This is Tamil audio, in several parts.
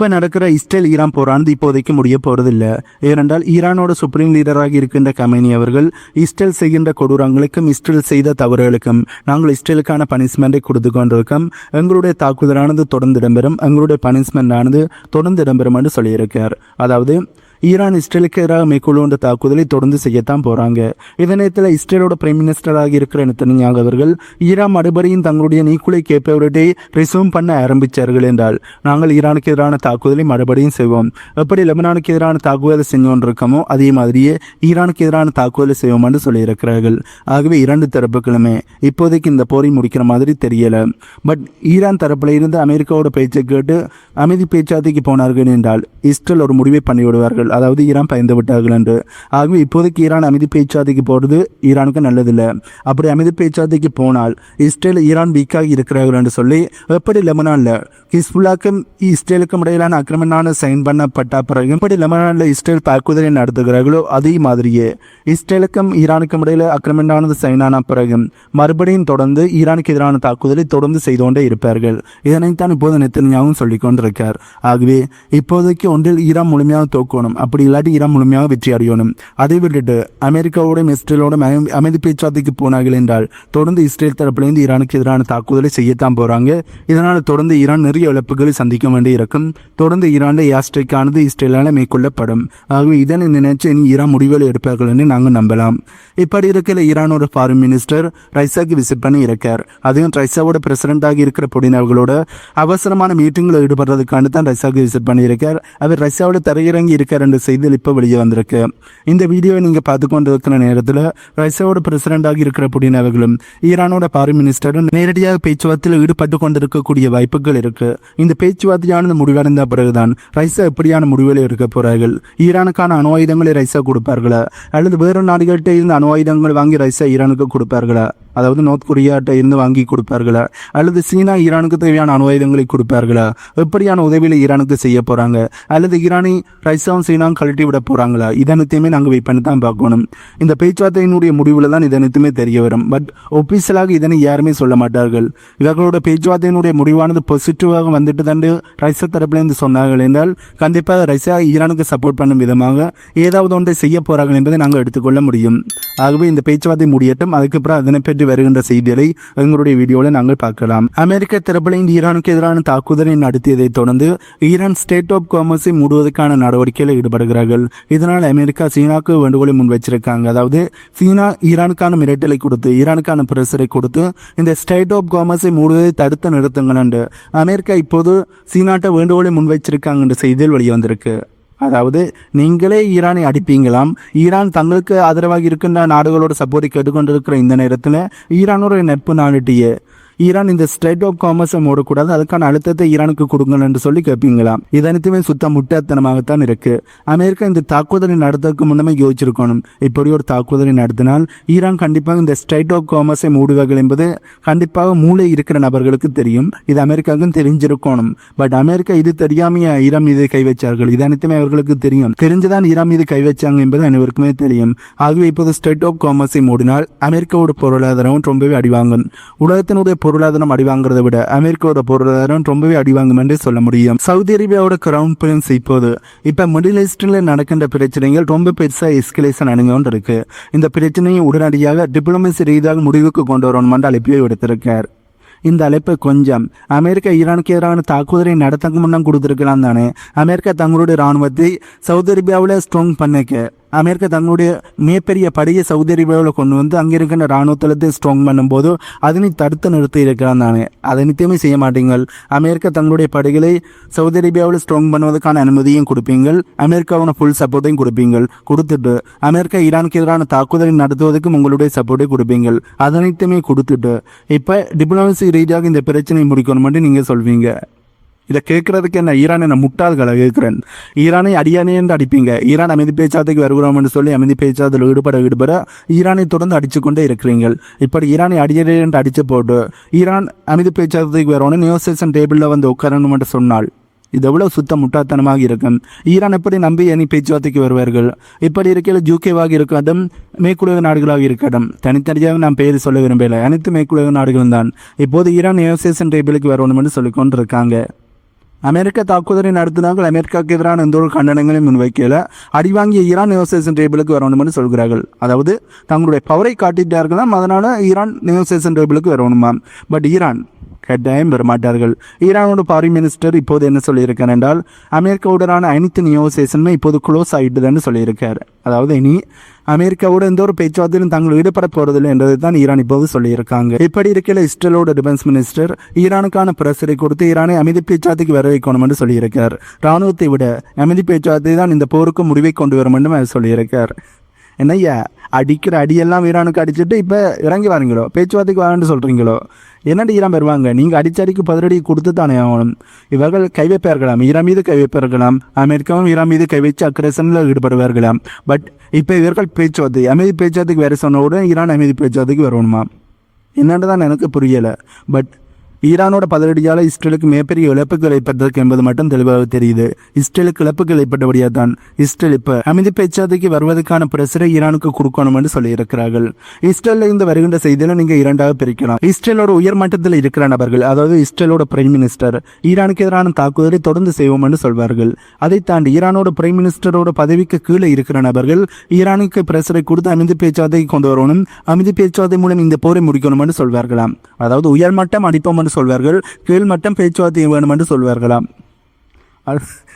இப்போ நடக்கிற இஸ்ரேல் ஈரான் போரானது இப்போதைக்கு முடிய போறதில்ல. ஏனென்றால் ஈரானோட சுப்ரீம் லீடராக இருக்கின்ற கமேனி அவர்கள் இஸ்ரேல் செய்கின்ற கொடூரங்களுக்கும் இஸ்ரேல் செய்த தவறுகளுக்கும் நாங்கள் இஸ்ரேலுக்கான பனிஷ்மெண்ட்டை கொடுத்து கொண்டிருக்கோம். எங்களுடைய தாக்குதலானது தொடர்ந்து இடம்பெறும். எங்களுடைய பனிஷ்மெண்ட் ஆனது தொடர்ந்து இடம்பெறும் என்று சொல்லியிருக்கார் அதாவது ஈரான் இஸ்ரேலுக்கு எதிராக மேற்கொள்ளுன்ற தாக்குதலை தொடர்ந்து செய்யத்தான் போறாங்க. இதே நேரத்தில் இஸ்ரேலோட பிரைம் மினிஸ்டராக இருக்கிற நெத்தனியாக அவர்கள் ஈரான் மறுபடியும் தங்களுடைய நீக்குலை கேப்பவர்களை ரிசூம் பண்ண ஆரம்பித்தார்கள் என்றால் நாங்கள் ஈரானுக்கு எதிரான தாக்குதலை மறுபடியும் செய்வோம். எப்படி லெபனானுக்கு எதிரான தாக்குதலை செஞ்சோன்றிருக்கோமோ அதே மாதிரியே ஈரானுக்கு எதிரான தாக்குதலை செய்வோம் என்று சொல்லியிருக்கிறார்கள். ஆகவே இரண்டு தரப்புகளுமே இப்போதைக்கு இந்த போரை முடிக்கிற மாதிரி தெரியல. பட் ஈரான் தரப்பில் இருந்து அமெரிக்காவோட பேச்சை கேட்டு அமைதி பேச்சுவார்த்தைக்கு போனார்கள் என்றால் இஸ்ரேல் ஒரு முடிவை பண்ணிவிடுவார்கள். அதாவது ஈரான் பயந்து விட்டார்கள் என்று. ஆகவே இப்போதைக்கு ஈரான் அமைதி பேச்சுவார்த்தைக்கு போகிறது ஈரானுக்கு நல்லதில்லை. அப்படி அமைதி பேச்சுவார்த்தைக்கு போனால் இஸ்ரேல் ஈரான் வீக்காக இருக்கிறார்கள் என்று சொல்லி எப்படி லெபனானில் ஹிஸ்புல்லாக்கும் இஸ்ரேலுக்கும் இடையிலான அக்கிரமனான சைன் பண்ணப்பட்ட பிறகு எப்படி லெபனானில் இஸ்ரேல் தாக்குதலை நடத்துகிறார்களோ அதே மாதிரியே இஸ்ரேலுக்கும் ஈரானுக்கும் இடையில அக்கிரமனானது சைனான பிறகு மறுபடியும் தொடர்ந்து ஈரானுக்கு எதிரான தாக்குதலை தொடர்ந்து செய்து கொண்டே இருப்பார்கள். இதனைத்தான் இப்போது நெத்தனியாகவும் சொல்லிக் கொண்டிருக்கார் ஆகவே இப்போதைக்கு ஒன்றில் ஈரான் முழுமையாக தோக்கணும் அப்படி இல்லாட்டி ஈரான் முழுமையாக வெற்றி அடையணும். அதை விட்டுட்டு அமெரிக்காவோடும் இஸ்ரேலோடும் அமை- அமைதி பேச்சுவார்த்தைக்கு போனார்கள் என்றால் தொடர்ந்து இஸ்ரேல் தரப்பிலிருந்து ஈரானுக்கு எதிரான தாக்குதலை செய்யத்தான் போறாங்க. இதனால் தொடர்ந்து ஈரான் நிறைய இழப்புகளை சந்திக்க வேண்டி இருக்கும். தொடர்ந்து ஈரான் ஏஸ்ட்ரைக் இஸ்ரேலால் மேற்கொள்ளப்படும். ஆகவே இதனை நினைச்சு இனி ஈரான் முடிவுகளை எடுப்பார்கள் என்று நாங்கள் நம்பலாம். இப்படி இருக்கிற ஈரானோட ஃபாரின் மினிஸ்டர் ரைசாக்கு விசிட் பண்ணி இருக்கார். அதுவும் ரைசாவோட பிரசிடண்டாக இருக்கிற புடின் அவர்களோட அவசரமான மீட்டிங்கில் ஈடுபடுறதுக்கான தான் ரைசாக்கு விசிட் பண்ணியிருக்கார். அவர் ரஷ்யாவோட தரையிறங்கி இருக்கார் என்ற செய்தியில் இப்போ வெளியே வந்திருக்கு. இந்த வீடியோவை நீங்கள் பார்த்து கொண்டு இருக்கிற நேரத்தில் ரஷ்யாவோட பிரசிடண்டாக இருக்கிற புடின் அவர்களும் ஈரானோட ஃபாரின் மினிஸ்டரும் நேரடியாக பேச்சுவார்த்தையில் ஈடுபட்டு கொண்டிருக்கக்கூடிய வாய்ப்புகள் இருக்கு. இந்த பேச்சுவார்த்தையானது முடிவடைந்த பிறகுதான் ரஷ்யா எப்படியான முடிவில் இருக்க போறார்கள்? ஈரானுக்கான அணு ஆயுதங்களை ரஷ்யா கொடுப்பார்களா? அல்லது வேறு நாடுகள்கிட்ட இருந்து அணு ஆயுதங்கள் வாங்கி ரஷ்யா ஈரானுக்கு கொடுப்பார்களா? அதாவது நார்த் கொரியாட்ட இருந்து வாங்கி கொடுப்பார்களா? அல்லது சீனா ஈரானுக்கு தேவையான அணுவாயுதங்களை கொடுப்பார்களா? எப்படியான உதவியில் ஈரானுக்கு செய்ய போகிறாங்க அல்லது ஈரானை ரைசாவும் சீனாவும் கழட்டி விட போகிறாங்களா இதனத்தையுமே நாங்கள் வெயிட் பண்ணி தான் பார்க்கணும். இந்த பேச்சுவார்த்தையினுடைய முடிவில் தான் இதனத்துமே தெரிய வரும். பட் ஒபிஷியலாக இதனை யாருமே சொல்ல மாட்டார்கள். இவர்களோட பேச்சுவார்த்தையினுடைய முடிவானது பாசிட்டிவாக வந்துட்டு தண்டு ரைசா தரப்பிலிருந்து சொன்னார்கள் என்றால் கண்டிப்பாக ரைசா ஈரானுக்கு சப்போர்ட் பண்ணும் விதமாக ஏதாவது ஒன்றை செய்ய போகிறார்கள் என்பதை நாங்கள் எடுத்துக்கொள்ள முடியும். ஆகவே இந்த பேச்சுவார்த்தை முடியட்டும். அதுக்கப்புறம் அதனை பற்றி வருகின்ற செய்திகளை எங்களுடைய வீடியோவில் நாங்கள் பார்க்கலாம். அமெரிக்க தரப்பில் ஈரானுக்கு எதிரான தாக்குதலை நடத்தியதை தொடர்ந்து ஈரான் ஸ்டேட் ஆஃப் காமர்ஸை மூடுவதற்கான நடவடிக்கையில் ஈடுபடுகிறார்கள். இதனால் அமெரிக்கா சீனாக்கு வேண்டுகோளை முன் வச்சிருக்காங்க அதாவது சீனா ஈரானுக்கான மிரட்டலை கொடுத்து ஈரானுக்கான பிரஷரை கொடுத்து இந்த ஸ்டேட் ஆஃப் காமர்ஸை மூடுவதை தடுத்து நிறுத்துங்கள் என்று அமெரிக்கா இப்போது சீனாட்ட வேண்டுகோளை முன் வச்சிருக்காங்க என்ற செய்தியில் வெளியே வந்திருக்கு அதாவது நீங்களே ஈரானை அடிப்பீங்களாம்? ஈரான் தங்களுக்கு ஆதரவாக இருக்கின்ற நாடுகளோட சப்போர்ட்டை கேட்டுக்கொண்டிருக்கிற இந்த நேரத்தில் ஈரானோட நட்பு நாடுட்டியே ஈரான் இந்த ஸ்ட்ரைட் ஆஃப் காமர்ஸை மூடக்கூடாது அதுக்கான அழுத்தத்தை ஈரானுக்கு கொடுங்க என்று சொல்லி கேட்பீங்களாம் இது அனைத்துமே சுத்த முட்டாத்தனமாகத்தான் இருக்கு. அமெரிக்கா இந்த தாக்குதலை நடத்துறதுக்கு முன்னமே யோசிச்சிருக்கணும். இப்படி ஒரு தாக்குதலை நடத்தினால் ஈரான் கண்டிப்பாக இந்த ஸ்ட்ரைட் ஆஃப் காமர்ஸை மூடுவார்கள் என்பது கண்டிப்பாக மூளை இருக்கிற நபர்களுக்கு தெரியும். இது அமெரிக்காவுக்கும் தெரிஞ்சிருக்கணும். பட் அமெரிக்கா இது தெரியாமைய ஈரான் மீது கை வச்சார்கள்? இது அனைத்துமே அவர்களுக்கு தெரியும். தெரிஞ்சுதான் ஈரான் மீது கை வச்சாங்க என்பது அனைவருக்குமே தெரியும். ஆகவே இப்போது ஸ்டேட் ஆஃப் காமர்ஸை மூடினால் அமெரிக்காவோட பொருளாதாரம் ரொம்பவே அடிவாங்கும். உலகத்தினுடைய பொருளாதாரம் அடிவாங்கிறத விட அமெரிக்காவோட பொருளாதாரம் ரொம்பவே அடிவாங்கும் என்று சொல்ல முடியும். சவுதி அரேபியாவோட கிரவுன் பிரின்ஸ் இப்போது. இப்ப மிடில் ஈஸ்டில் நடக்கின்ற பிரச்சனைகள் ரொம்ப பெருசா எஸ்கலேஷன் அணுகொண்டு இருக்கு. இந்த பிரச்சனையை உடனடியாக டிப்ளமசி ரீதியாக முடிவுக்கு கொண்டு வரணும் என்று அழைப்பையும் விடுத்திருக்கார். இந்த அழைப்பை கொஞ்சம். அமெரிக்கா ஈரானுக்கு எதிரான தாக்குதலை நடத்தக்கு முன்னம் கொடுத்துருக்கலாம் தானே. அமெரிக்கா தங்களுடைய இராணுவத்தை சவுதி அரேபியாவில் ஸ்ட்ராங் பண்ணிக்க. அமெரிக்கா தங்களுடைய மிகப்பெரிய படையை சவுதி அரேபியாவில் கொண்டு வந்து அங்கே இருக்கின்ற இராணுவத்தளத்தை ஸ்ட்ராங் பண்ணும்போது அதனை தடுத்து நிறுத்தி இருக்கிறான் நான் அதை நித்தியமே செய்ய மாட்டீங்கள். அமெரிக்கா தங்களுடைய படைகளை சவுதி அரேபியாவில் ஸ்ட்ராங் பண்ணுவதற்கான அனுமதியும் கொடுப்பீங்கள். அமெரிக்காவோட ஃபுல் சப்போர்ட்டையும் கொடுப்பீங்கள். கொடுத்துட்டு அமெரிக்கா ஈரானுக்கு எதிரான தாக்குதலை நடத்துவதற்கும் உங்களுடைய சப்போர்ட்டை கொடுப்பீங்கள். அதனைத்துமே கொடுத்துட்டு இப்போ டிப்ளமசி ரீதியாக இந்த பிரச்சனையை முடிக்கணும் மட்டும் நீங்கள் சொல்வீங்க. இதை கேட்கறதுக்கு என்ன? ஈரான் என்ன முட்டாள்களை கேட்கிறேன். ஈரானை அடியானே என்று அடிப்பீங்க. ஈரான் அமைதி பேச்சாத்துக்கு வருகிறோம் என்று சொல்லி அமைதி பேச்சாத்தில் ஈடுபட ஈடுபட ஈரானை தொடர்ந்து அடிச்சுக்கொண்டே இருக்கிறீர்கள். இப்படி ஈரானை அடியடே என்று அடிச்சு போட்டு ஈரான் அமைதி பேச்சாத்துக்கு வரணும்னு நியோசேஷன் டேபிளில் வந்து உட்காரணும் என்று சொன்னால் இது எவ்வளோ சுத்த முட்டாத்தனமாக இருக்கும். ஈரான் எப்படி நம்பி இனி பேச்சுவார்த்தைக்கு வருவார்கள்? இப்படி இருக்கையில் ஜூகேவாக இருக்கட்டும் மேற்குலக நாடுகளாக இருக்கட்டும் தனித்தனியாக நான் பேர் சொல்ல விரும்பலை அனைத்து மேற்குலக நாடுகளும் தான் இப்போது ஈரான் நியோசேஷன் டேபிளுக்கு வரணும் என்று சொல்லிக் கொண்டிருக்காங்க அமெரிக்க தாக்குதலை நடத்தினார்கள். அமெரிக்காவுக்கு எதிரான எந்த ஒரு கண்டனங்களையும் முன்வைக்கல. அடிவாங்கிய ஈரான் நெகோசியேஷன் டேபிளுக்கு வரணும்னு சொல்கிறார்கள். அதாவது தங்களுடைய பவரை காட்டிட்டார்களாம். அதனால ஈரான் நெகோசியேஷன் டேபிளுக்கு வரணுமாம் பட் ஈரான் கட்டாயம் பெறமாட்டார்கள். ஈரானோட ஃபாரின் மினிஸ்டர் இப்போது என்ன சொல்லியிருக்கார் என்றால் அமெரிக்காவுடனான அனைத்து நியோசேஷனுமே இப்போது க்ளோஸ் ஆகிட்டுதுன்னு சொல்லியிருக்கார். அதாவது இனி அமெரிக்காவோட எந்த ஒரு பேச்சுவார்த்தையிலும் தாங்கள் ஈடுபட போறதில்லை என்றதை தான் ஈரான் இப்போது சொல்லியிருக்காங்க. இப்படி இருக்கையில் இஸ்ரேலோட டிஃபென்ஸ் மினிஸ்டர் ஈரானுக்கான பிரசரை கொடுத்து ஈரானை அமைதி பேச்சுவார்த்தைக்கு வர வைக்கணும் என்று சொல்லியிருக்கார். ராணுவத்தை விட அமைதி பேச்சுவார்த்தை தான் இந்த போருக்கு முடிவை கொண்டு வரும் என்று அவர் சொல்லியிருக்கார். என்னய்யா அடிக்கிற அடியெல்லாம் வீரானுக்கு அடிச்சுட்டு இப்போ இறங்கி வரீங்களோ? பேச்சுவார்த்தைக்கு வரேன்னு சொல்கிறீங்களோ என்னடி ஈரம் பெறுவாங்க நீங்கள் அடிச்சடிக்கு பதிலடி கொடுத்து தானே ஆகணும். இவர்கள் கை வைப்பார்களாம் ஈரான் மீது கை வைப்பார்களாம் அமெரிக்காவும் ஈரம் மீது கை வச்சு அக்ரேஷனில் ஈடுபடுவார்களாம் பட் இப்போ இவர்கள் பேச்சுவார்த்தை அமைதி பேச்சுவார்த்தைக்கு வேறு சொன்ன உடனே ஈரான் அமைதி பேச்சுவார்த்தைக்கு வரணுமா என்னன்னு தான் எனக்கு புரியலை. பட் ஈரானோட பதிலடியால் இஸ்ரேலுக்கு மிகப்பெரிய இழப்புகள் ஏற்பட்டிருக்கு என்பது மட்டும் தெளிவாக தெரியுது. இஸ்ரேலுக்கு இழப்புகள் ஏற்பட்டபடியாக தான் இஸ்ரேல் இப்போ அமைதி பேச்சாதைக்கு வருவதற்கான பிரசரை ஈரானுக்கு கொடுக்கணும் என்று சொல்லியிருக்கிறார்கள். இஸ்ரேலில் இருந்து வருகின்ற செய்தியில நீங்க இரண்டாக பிரிக்கலாம். இஸ்ரேலோட உயர் மட்டத்தில் இருக்கிற நபர்கள் அதாவது இஸ்ரேலோட பிரைம் மினிஸ்டர் ஈரானுக்கு எதிரான தாக்குதலை தொடர்ந்து செய்வோம் என்று சொல்வார்கள். அதை தாண்டி ஈரானோட பிரைம் மினிஸ்டரோட பதவிக்கு கீழே இருக்கிற நபர்கள் ஈரானுக்கு பிரசரை கொடுத்து அமைதி பேச்சாதை கொண்டு வரணும் அமைதி பேச்சுவார்த்தை மூலம் இந்த போரை முடிக்கணும் என்று சொல்வார்களாம். அதாவது உயர்மட்டம் அடிப்போம் என்று சொல்வார்கள். கீழ்மட்டம் பேச்சுவார்த்தை வேணும் என்று சொல்வார்களாம்.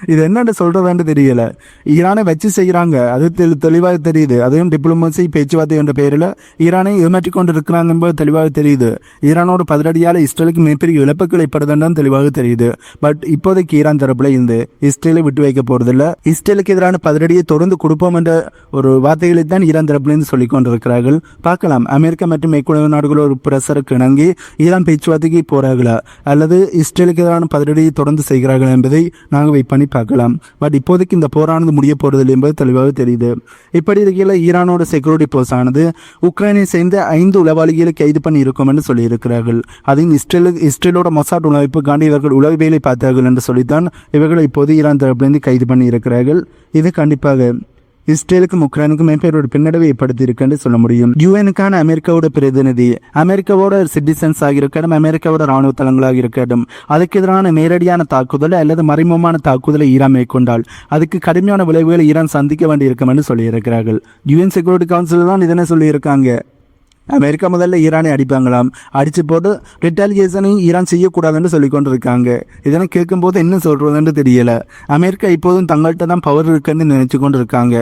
இது என்னன்னு சொல்றதுன்னு தெரியல. ஈரானை வச்சு செய்கிறாங்க அது தெளி- தெளிவாக தெரியுது. அதையும் டிப்ளமசி பேச்சுவார்த்தை என்ற பெயரில் ஈரானை ஏமாற்றி கொண்டு இருக்கிறாங்க என்பது தெளிவாக தெரியுது. ஈரானோட பதிலடியால் இஸ்ரேலுக்கு மிகப்பெரிய இழப்புகள் ஏற்படுதுன்னு தெளிவாக தெரியுது. பட் இப்போதைக்கு ஈரான் தரப்புல இருந்து இஸ்ரேலை விட்டு வைக்க போகிறதில்ல இஸ்ரேலுக்கு எதிரான பதிலடியை தொடர்ந்து கொடுப்போம் என்ற ஒரு வார்த்தைகளை தான் ஈரான் தரப்பிலிருந்து சொல்லிக் கொண்டிருக்கிறார்கள். பார்க்கலாம். அமெரிக்கா மற்றும் மேற்குலக நாடுகள் ஒரு பிரசருக்கு இணங்கி ஈரான் பேச்சுவார்த்தைக்கு போறார்களா? அல்லது இஸ்ரேலுக்கு எதிரான பதிலடியை தொடர்ந்து செய்கிறார்கள் என்பதை நாங்கள் வெயிட் பண்ணி பார்க்கலாம். பட் இப்போதைக்கு இந்த போரானது முடிய போறதில்லை என்பது தெளிவாக தெரியுது. இப்படி இருக்கையில் ஈரானோட செக்யூரிட்டி போர்ஸ் ஆனது உக்ரைனை சேர்ந்த ஐந்து உளவாளிகளை கைது பண்ணி இருக்கும் என்று சொல்லியிருக்கிறார்கள். அதையும் இஸ்ரேலு இஸ்ரேலோட மொசாட் உழைப்புக்காண்டி இவர்கள் உளவு வேலை பார்த்தார்கள் என்று சொல்லித்தான் இவர்களை இப்போது ஈரான் தரப்பிலிருந்து கைது பண்ணி இருக்கிறார்கள் இது கண்டிப்பாக இஸ்ரேலுக்கும் உக்ரைனுக்கும் மேம்பேரோட பின்னடைவை ஏற்படுத்தி சொல்ல முடியும். யுஎனுக்கான அமெரிக்காவோட பிரதிநிதி அமெரிக்காவோட சிட்டிசன்ஸ் ஆக இருக்கட்டும் அமெரிக்காவோட ராணுவ தளங்களாக இருக்கட்டும் அதுக்கு எதிரான நேரடியான தாக்குதலை அல்லது மறைமுகமான தாக்குதலை ஈரான் மேற்கொண்டால் அதுக்கு கடுமையான விளைவுகளை ஈரான் சந்திக்க வேண்டியிருக்கும் என்று சொல்லியிருக்கிறார்கள் யுஎன் செக்யூரிட்டி கவுன்சில் தான் இதனை சொல்லியிருக்காங்க. அமெரிக்கா முதல்ல ஈரானை அடிப்பாங்களாம். அடிச்சு போட்டு ரிட்டாலியேஷனையும் ஈரான் செய்யக்கூடாதுன்னு சொல்லி கொண்டிருக்காங்க இதெல்லாம் கேட்கும்போது என்ன சொல்கிறதுன்னு தெரியல. அமெரிக்கா இப்போதும் தங்கள்கிட்ட தான் பவர் இருக்குன்னு நினச்சி கொண்டு இருக்காங்க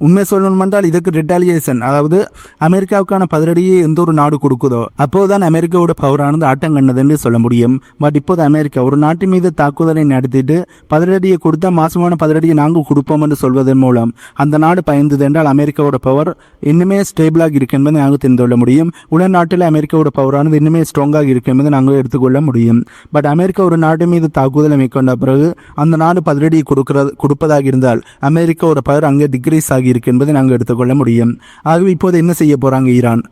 உண்மை சொல்லணும் என்றால் இதுக்கு ரிட்டாலியேஷன் அதாவது அமெரிக்காவுக்கான பதிலடியை எந்த ஒரு நாடு கொடுக்குதோ அப்போதுதான் அமெரிக்காவோட பவரானது ஆட்டம் கண்டதுன்னு சொல்ல முடியும். பட் இப்போது அமெரிக்கா ஒரு நாட்டு மீது தாக்குதலை நடத்திட்டு பதிலடியை கொடுத்தா மாசமான பதிலடியை நாங்கள் கொடுப்போம் என்று சொல்வதன் மூலம் அந்த நாடு பயந்தது என்றால் அமெரிக்காவோட பவர் இன்னுமே ஸ்டேபிளாக இருக்கு என்பதை நாங்கள் தெரிந்து கொள்ள முடியும். உலக நாட்டில் அமெரிக்காவோட பவரானது இன்னுமே ஸ்ட்ராங்காக இருக்கு என்பதை நாங்கள் எடுத்துக்கொள்ள முடியும். பட் அமெரிக்கா ஒரு நாட்டு மீது தாக்குதலை மேற்கொண்ட பிறகு அந்த நாடு பதிலடியை கொடுக்கிறது கொடுப்பதாக இருந்தால் அமெரிக்காவோட பவர் அங்கே டிக்ரீஸ் ஆகி இருக்கு என்பதை நாங்கள் எடுத்துக்கொள்ள முடியும். ஆகவே இப்போது என்ன செய்ய போகிறாங்க ஈரான்?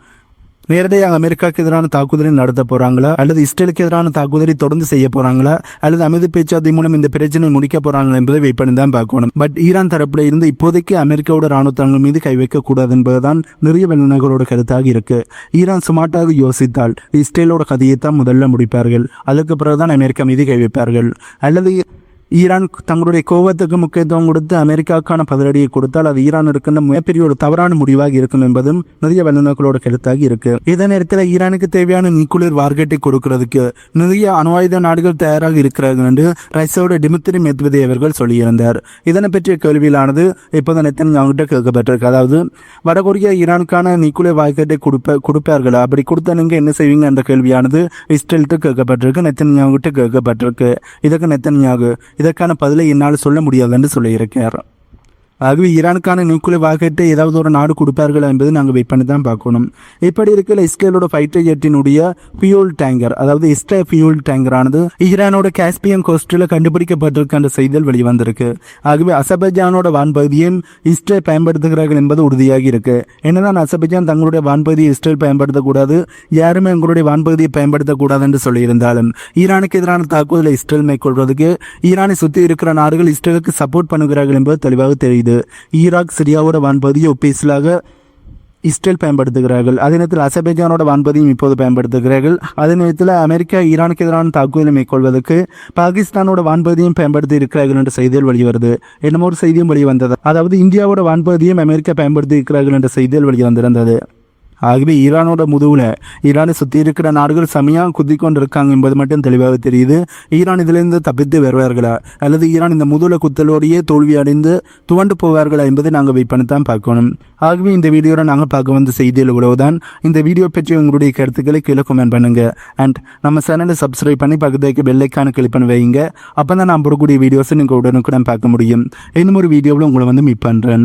நேரடியாக அமெரிக்காவுக்கு எதிரான தாக்குதலை நடத்த போகிறாங்களா அல்லது இஸ்ரேலுக்கு எதிரான தாக்குதலை தொடர்ந்து செய்ய போகிறாங்களா அல்லது அமைதி பேச்சுவார்த்தை மூலம் இந்த பிரச்சனை முடிக்க போகிறாங்களா என்பதை வெயிட் பண்ணி தான் பார்க்கணும். பட் ஈரான் தரப்பில் இருந்து இப்போதைக்கு அமெரிக்காவோட ராணுவ மீது கை வைக்கக்கூடாது என்பதுதான் நிறைய வல்லுநர்களோட கருத்தாக இருக்கு. ஈரான் சுமார்ட்டாக யோசித்தால் இஸ்ரேலோட கதையை தான் முதல்ல முடிப்பார்கள். அதுக்கு பிறகுதான் அமெரிக்கா மீது கை வைப்பார்கள். அல்லது ஈரான் தங்களுடைய கோபத்துக்கு முக்கியத்துவம் கொடுத்து அமெரிக்காவுக்கான பதிலடியை கொடுத்தால் அது ஈரான் இருக்கின்ற மிகப்பெரிய ஒரு தவறான முடிவாக இருக்கும் என்பதும் நிறைய வல்லுநர்களோட கருத்தாக இருக்கு. இதே நேரத்தில் ஈரானுக்கு தேவையான நிக்குலர் வார்கெட்டை கொடுக்கறதுக்கு நிறைய அணு ஆயுத நாடுகள் தயாராக இருக்கிறார்கள் என்று ரஷ்யாவோட டிமித்ரி மெத்வதே அவர்கள் சொல்லியிருந்தார். இதனை பற்றிய கேள்வியிலானது இப்போதான் நெத்தன் அவங்ககிட்ட கேட்கப்பட்டிருக்கு. அதாவது வடகொரியா ஈரானுக்கான நிக்குலர் வார்கெட்டை கொடுப்ப கொடுப்பார்களா? அப்படி கொடுத்தா நீங்கள் என்ன செய்வீங்க? என்ற கேள்வியானது இஸ்ரேலுக்கு கேட்கப்பட்டிருக்கு நெத்தன் கேட்கப்பட்டிருக்கு. இதற்கு நெத்தன்யாகு இதற்கான பதிலை என்னால் சொல்ல முடியாது என்று சொல்லியிருக்கார் ஆகவே ஈரானுக்கான நியூக்ளியர் வாக்கெட்டை ஏதாவது ஒரு நாடு கொடுப்பார்கள் என்பது நாங்கள் வெயிட் பண்ணி தான் பார்க்கணும். இப்படி இருக்கிற இஸ்ரேலோட ஃபைட்டர் ஜெட்டினுடைய ஃபியூல் டேங்கர் அதாவது இஸ்ரே ஃபியூல் டேங்கரானது ஈரானோட காஸ்பியன் கோஸ்டில் கண்டுபிடிக்கப்பட்டிருக்க அந்த செய்திகள் வெளிவந்திருக்கு. ஆகவே அசபஜானோட வான்பகுதியில் இஸ்ரேல் பயன்படுத்துகிறார்கள் என்பது உறுதியாகி இருக்கு. என்னதான் அசபஜான் தங்களுடைய வான்பகுதியை இஸ்ரேல் பயன்படுத்தக்கூடாது யாருமே எங்களுடைய வான்பகுதியை பயன்படுத்தக்கூடாது என்று சொல்லியிருந்தாலும் ஈரானுக்கு எதிரான தாக்குதலை இஸ்ரேல் மேற்கொள்வதற்கு ஈரானை சுற்றி இருக்கிற நாடுகள் இஸ்ரேலுக்கு சப்போர்ட் பண்ணுகிறார்கள் என்பது தெளிவாக தெரியுது. ஈராக் சிரியாவோட வான்பகுதியை ஒப்பீஸ்லாக இஸ்ரேல் பயன்படுத்துகிறார்கள். அதே நேரத்தில் அசபேஜானோட வான்பதியும் இப்போது பயன்படுத்துகிறார்கள். அதே நேரத்தில் அமெரிக்கா ஈரானுக்கு எதிரான தாக்குதலை மேற்கொள்வதற்கு பாகிஸ்தானோட வான்பதியும் பயன்படுத்தி இருக்கிறார்கள் என்ற செய்திகள் வெளிவருது என்னமோ ஒரு செய்தியும் வெளிவந்தது அதாவது இந்தியாவோட வான்பதியும் அமெரிக்கா பயன்படுத்தி இருக்கிறார்கள் என்ற செய்திகள் வெளிவந்திருந்தது ஆகவே ஈரானோட முதுவில் ஈரானை சுற்றி இருக்கிற நாடுகள் செமையாக குத்தி கொண்டு இருக்காங்க என்பது மட்டும் தெளிவாக தெரியுது. ஈரான் இதிலிருந்து தப்பித்து வருவார்களா? அல்லது ஈரான் இந்த முதுவில் குத்தலோடையே தோல்வி அடைந்து துவண்டு போவார்களா என்பதை நாங்கள் வெயிட் பண்ணி தான் பார்க்கணும். ஆகவே இந்த வீடியோவில் நாங்கள் பார்க்க வந்த செய்தியில் இவ்வளவுதான். இந்த வீடியோ பற்றி உங்களுடைய கருத்துக்களை கீழே கமெண்ட் பண்ணுங்க. அண்ட் நம்ம சேனலை சப்ஸ்கிரைப் பண்ணி பக்கத்துக்கு பெல்லைக்கான கிளிக் பண்ணி வைங்க. அப்போ தான் நான் போடக்கூடிய வீடியோஸை நீங்கள் உடனுக்குடன் பார்க்க முடியும். இன்னும் ஒரு வீடியோவில் உங்களை வந்து மீட் பண்ணுறேன்